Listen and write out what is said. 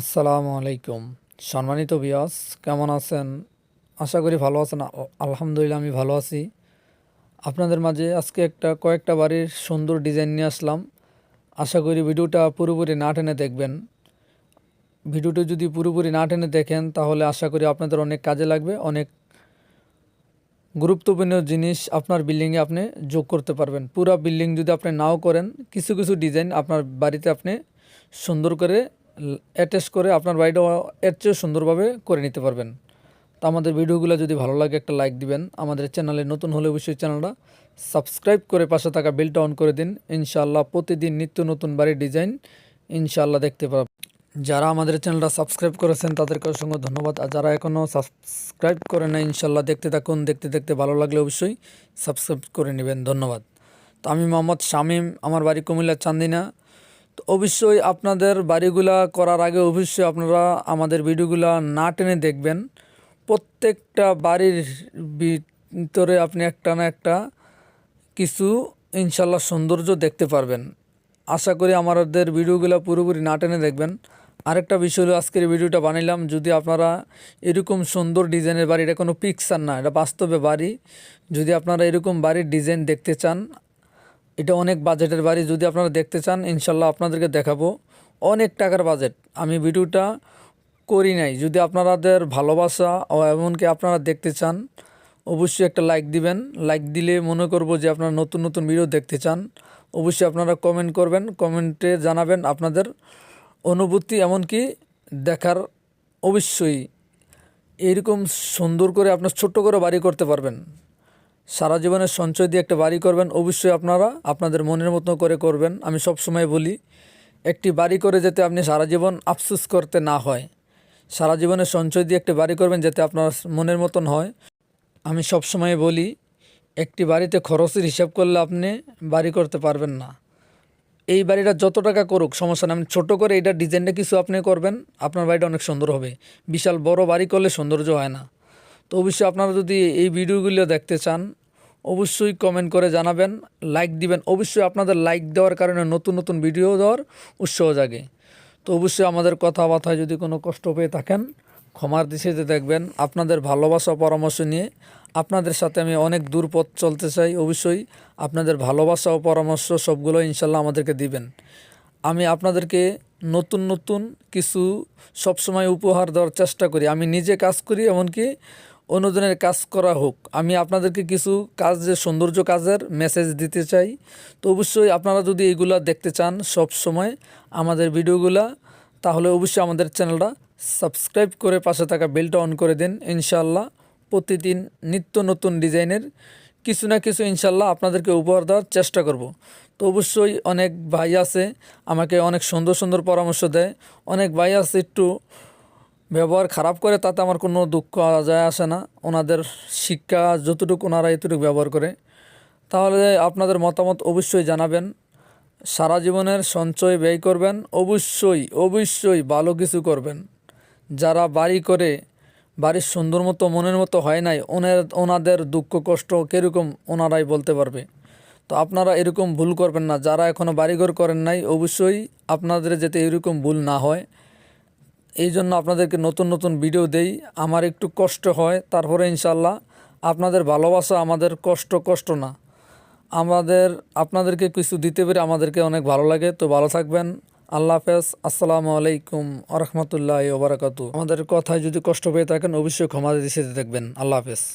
আসসালামু আলাইকুম। সম্মানিত বিয়াস কেমন আছেন? আশা করি ভালো আছেন। আলহামদুলিল্লাহ আমি ভালো আছি। আপনাদের মাঝে আজকে একটা, কয়েকটা বাড়ির সুন্দর ডিজাইন নিয়ে আসলাম। আশা করি ভিডিওটা পুরোপুরি না টেনে দেখবেন। ভিডিওটা যদি পুরোপুরি না টেনে দেখেন, তাহলে আশা করি আপনাদের অনেক কাজে লাগবে, অনেক গুরুত্বপূর্ণ জিনিস আপনার বিল্ডিংয়ে আপনি যোগ করতে পারবেন। পুরো বিল্ডিং যদি আপনি নাও করেন, কিছু কিছু ডিজাইন আপনার বাড়িতে আপনি সুন্দর করে অ্যাটাচ করে আপনার বাড়িটা এর চেয়ে সুন্দরভাবে করে নিতে পারবেন। তো আমাদের ভিডিওগুলো যদি ভালো লাগে, একটা লাইক দিবেন। আমাদের চ্যানেলে নতুন হলে অবশ্যই চ্যানেলটা সাবস্ক্রাইব করে পাশে থাকা বেলটা অন করে দিন। ইনশাআল্লাহ প্রতিদিন নিত্য নতুন বাড়ির ডিজাইন ইনশাআল্লাহ দেখতে পাবেন যারা আমাদের চ্যানেলটা সাবস্ক্রাইব করেছেন, তাদেরকে অসংখ্য ধন্যবাদ। আর যারা এখনও সাবস্ক্রাইব করে না ইনশাল্লাহ দেখতে থাকুন। দেখতে দেখতে ভালো লাগলে অবশ্যই সাবস্ক্রাইব করে নেবেন। ধন্যবাদ। তো আমি মোহাম্মদ শামীম, আমার বাড়ি কুমিল্লার চান্দিনা। অবশ্যই আপনাদের বাড়িগুলা করার আগে অবশ্যই আপনারা আমাদের ভিডিওগুলা না টেনে দেখবেন। প্রত্যেকটা বাড়ির ভিতরে আপনি একটা না একটা কিছু ইনশাল্লাহ সৌন্দর্য দেখতে পারবেন। আশা করি আমাদের ভিডিওগুলো পুরোপুরি না টেনে দেখবেন। আরেকটা বিষয় হলো আজকের ভিডিওটা বানাইলাম। যদি আপনারা এরকম সুন্দর ডিজাইনের বাড়ি, এটা কোনো পিকচার না, এটা বাস্তবে বাড়ি। যদি আপনারা এরকম বাড়ির ডিজাইন দেখতে চান এটা অনেক বাজেটের বাড়ি, যদি আপনারা দেখতে চান, ইনশাল্লাহ আপনাদেরকে দেখাবো। অনেক টাকার বাজেট। আমি ভিডিওটা করি নাই। যদি আপনাদের ভালোবাসা ও এমনকি আপনারা দেখতে চান, অবশ্যই একটা লাইক দিবেন। লাইক দিলে মনে করব যে আপনারা নতুন নতুন ভিডিও দেখতে চান। অবশ্যই আপনারা কমেন্ট করবেন, কমেন্টে জানাবেন আপনাদের অনুভূতি, এমনকি দেখার অবশ্যই। এরকম সুন্দর করে আপনার ছোট্ট করে বাড়ি করতে পারবেন। সারা জীবনের সঞ্চয় দিয়ে একটা বাড়ি করবেন, অবশ্যই আপনারা আপনাদের মনের মতো করে করবেন। আমি সব সময় বলি, একটি বাড়ি করে যাতে আপনি সারা জীবন আফসোস করতে না হয়, সারা জীবনের সঞ্চয় দিয়ে একটি বাড়ি করবেন যাতে আপনার মনের মতন হয়। আমি সব সময় বলি, একটি বাড়িতে খরচের হিসাব করলে আপনি বাড়ি করতে পারবেন না। এই বাড়িটা যত টাকা করুক, সমস্যা নেই। আপনি ছোটো করে এইটা ডিজাইনটা কিছু আপনি করবেন, আপনার বাড়িটা অনেক সুন্দর হবে। বিশাল বড় বাড়ি করলে সৌন্দর্য হয় না। তো অবশ্যই আপনারা যদি এই ভিডিওগুলো দেখতে চান, অবশ্যই কমেন্ট করে জানাবেন লাইক দিবেন। অবশ্যই আপনাদের লাইক দেওয়ার কারণে নতুন নতুন ভিডিও দেওয়ার উৎসাহ জাগে। তো অবশ্যই আমাদের কথাবার্তায় যদি কোনো কষ্ট পেয়ে থাকেন, ক্ষমার দৃষ্টিতে দেখবেন। আপনাদের ভালোবাসা পরামর্শ নিয়ে আপনাদের সাথে আমি অনেক দূর পথ চলতে চাই। অবশ্যই আপনাদের ভালোবাসা ও পরামর্শ সবগুলো ইনশাল্লাহ আমাদেরকে দিবেন। আমি আপনাদেরকে নতুন নতুন কিছু সবসময় উপহার দেওয়ার চেষ্টা করি। আমি নিজে কাজ করি, এমনকি অন্যজনের কাজ করা হোক, আমি আপনাদেরকে কিছু কাজের সৌন্দর্য কাজের মেসেজ দিতে চাই। তো অবশ্যই আপনারা যদি এইগুলা দেখতে চান সব সময় আমাদের ভিডিওগুলা, তাহলে অবশ্যই আমাদের চ্যানেলটা সাবস্ক্রাইব করে পাশে থাকা বেলটা অন করে দিন। ইনশাআল্লাহ প্রতিদিন নিত্য নতুন ডিজাইনের কিছু না কিছু ইনশাল্লাহ আপনাদেরকে উপহার দেওয়ার চেষ্টা করব। তো অবশ্যই অনেক ভাই আছে আমাকে অনেক সুন্দর সুন্দর পরামর্শ দেয়। অনেক ভাই আছে একটু ব্যবহার খারাপ করে, তাতে আমার কোনো দুঃখ যায় আসে না। ওনাদের শিক্ষা যতটুকু ওনারা এতটুকু ব্যবহার করে। তাহলে আপনাদের মতামত অবশ্যই জানাবেন। সারা জীবনের সঞ্চয় ব্যয় করবেন, অবশ্যই অবশ্যই ভালো কিছু করবেন। যারা বাড়ি করে, বাড়ির সুন্দর মতো, মনের মতো হয় নাই, ওনের, ওনাদের দুঃখ, কষ্ট কীরকম ওনারাই বলতে পারবে। তো আপনারা এরকম ভুল করবেন না। যারা এখনও বাড়িঘর করেন নাই, অবশ্যই আপনাদের যাতে এরকম ভুল না হয়। এই জন্য আপনাদেরকে নতুন নতুন ভিডিও দেই। আমার একটু কষ্ট হয়, তারপরে ইনশাল্লাহ আপনাদের ভালোবাসা আমাদের কষ্ট কষ্ট না। আমাদের, আপনাদেরকে কিছু দিতে পেরে আমাদেরকে অনেক ভালো লাগে। তো ভালো থাকবেন, আল্লাহ হাফেজ, আসসালামু আলাইকুম আরহামতুল্লাহ ওবরাকাতু আমাদের কথায় যদি কষ্ট পেয়ে থাকেন, অবশ্যই ক্ষমা দিতে দেখবেন, আল্লাহ হাফেজ।